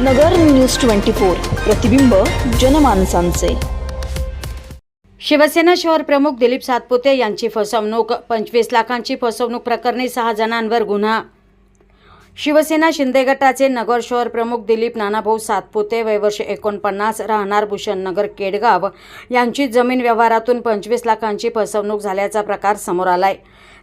नगर news twenty four प्रतिबिंब जनमानसांचे. शिवसेना शहर प्रमुख दिलीप सातपुते यांची फसवणूक पंचवीस लाखांची फसवणूक प्रकरणी सहा जणांवर गुन्हा. शिवसेना शिंदे गटाचे नगर शहर प्रमुख दिलीप नानाभाऊ सातपुते वयवर्ष एकोणपन्नास राहणार भूषण नगर केडगाव यांची जमीन व्यवहारातून पंचवीस लाखांची फसवणूक झाल्याचा प्रकार समोर आलाय.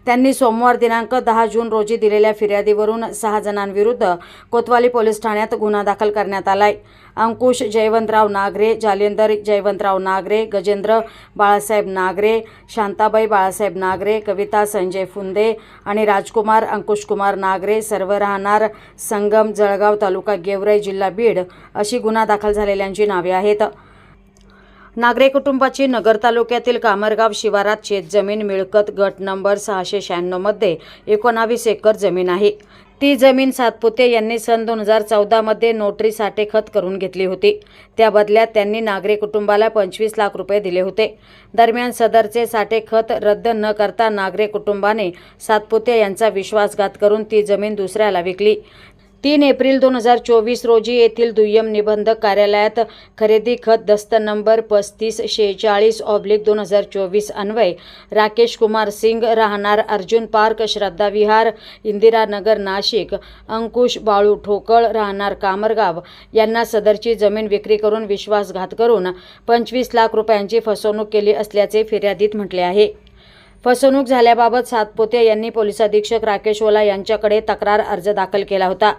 त्यांनी सोमवार दिनांक दहा जून रोजी दिलेल्या फिर्यादीवरून सहा जणांविरुद्ध कोतवाली पोलीस ठाण्यात गुन्हा दाखल करण्यात आलाय. अंकुश जयवंतराव नागरे जालेंदर जयवंतराव नागरे गजेंद्र बाळासाहेब नागरे शांताबाई बाळासाहेब नागरे कविता संजय फुंदे आणि राजकुमार अंकुशकुमार नागरे सर्व राहणार संगम जळगाव तालुका गेवराई जिल्हा बीड अशी गुन्हा दाखल झालेल्यांची नावे आहेत. नागरे कुटुंबाची नगर तालुक्यातील कामरगाव शिवारात शेतजमीन मिळकत गट नंबर सहाशे शहाण्णवमध्ये एकोणावीस एकर जमीन आहे. ती जमीन सातपुते यांनी सन दोन हजार चौदामध्ये नोटरी साठेखत करून घेतली होती. त्या बदल्यात त्यांनी नागरे कुटुंबाला पंचवीस लाख रुपये दिले होते. दरम्यान सदरचे साठे खत रद्द न करता नागरे कुटुंबाने सातपुते यांचा विश्वासघात करून ती जमीन दुसऱ्याला विकली. तीन एप्रिल दोन हजार चोवीस रोजी येथील दुय्यम निबंधक कार्यालयात खरेदी खत दस्त नंबर पस्तीस शेहेचाळीस ऑब्लिक दोन हजार चोवीस अन्वय राकेश कुमार सिंग राहणार अर्जुन पार्क श्रद्धा विहार इंदिरानगर नाशिक. अंकुश बाळू ठोकळ राहणार कामरगाव. यांना सदरची जमीन विक्री करून विश्वासघात करून पंचवीस लाख रुपयांची फसवणूक केली असल्याचे फिर्यादीत म्हटले आहे. फसवणूक झाल्याबाबत सातपोते यांनी पोलीस अधीक्षक राकेश ओला यांच्याकडे तक्रार अर्ज दाखल केला होता.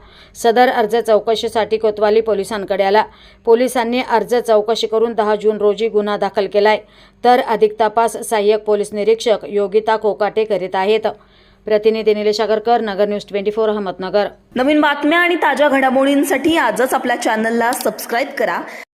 सदर अर्ज चौकशीसाठी कोतवाली पोलिसांकडे आला. पोलिसांनी अर्ज चौकशी करून दहा जून रोजी गुन्हा दाखल केलाय. तर अधिक तपास सहाय्यक पोलीस निरीक्षक योगिता कोकाटे करीत आहेत. प्रतिनिधी Nilesh Agarkar Nagar news twenty four Ahmednagar. नवीन बातम्या आणि ताज्या घडामोडींसाठी आजच आपल्या चॅनलला सबस्क्राईब करा.